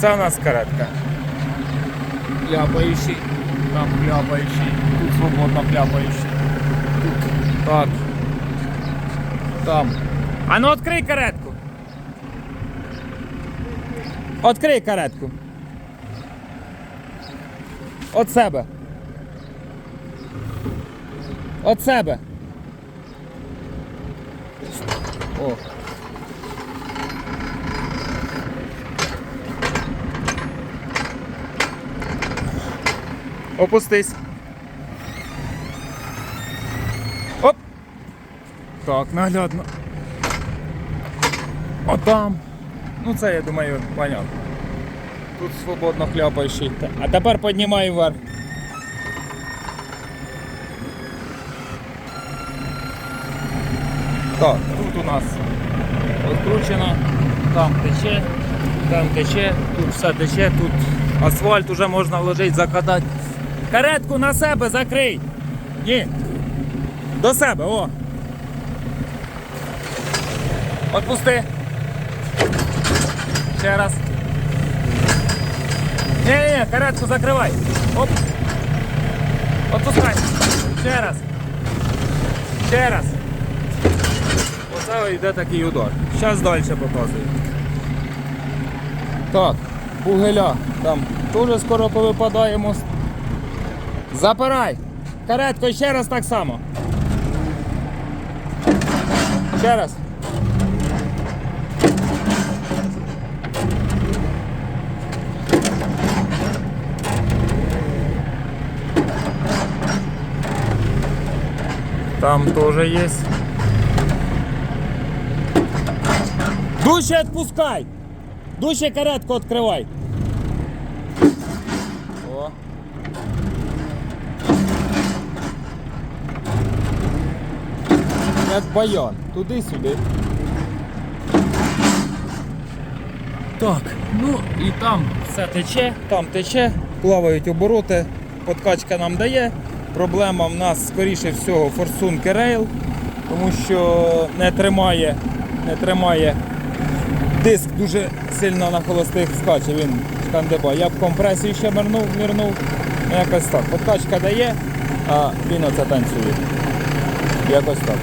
Це у нас каретка. Хляпаючий, там хляпаючий, тут свободно хляпаючий. Тут так. Там. А ну відкрий каретку. Відкрий каретку. От себе. От себе. О. Опустись. Оп. Так, наглядно. Отам. Ну це я думаю, понятно. Тут свободно хляпаючий. А тепер піднімай вверх. Так, тут у нас відкручено, там тече, там тече, тут все тече, тут асфальт уже можна вложити, закатати. Каретку на себе закрий. Ні. До себе, о. Отпусти. Ще раз. Ні, ні, ні, каретку закривай. Оп. Отпускай. Ще раз. Ще раз. Оце йде такий удар. Зараз далі показую. Так, бугеля. Там теж скоро повипадаємо. Запирай. Каретко, ще раз так само. Ще раз. Там тоже есть. Дуще отпускай! Дуще каретку открывай! Як баян. Туди-сюди. Так, ну і там все тече, там тече, плавають обороти, подкачка нам дає. Проблема в нас, скоріше всього, форсунки рейл, тому що не тримає, не тримає диск дуже сильно на холостих скаче, він шкандиба. Я б компресію ще мирнув, мірнув. Ну, якось так. Подкачка дає, а він оце танцює. Якось так.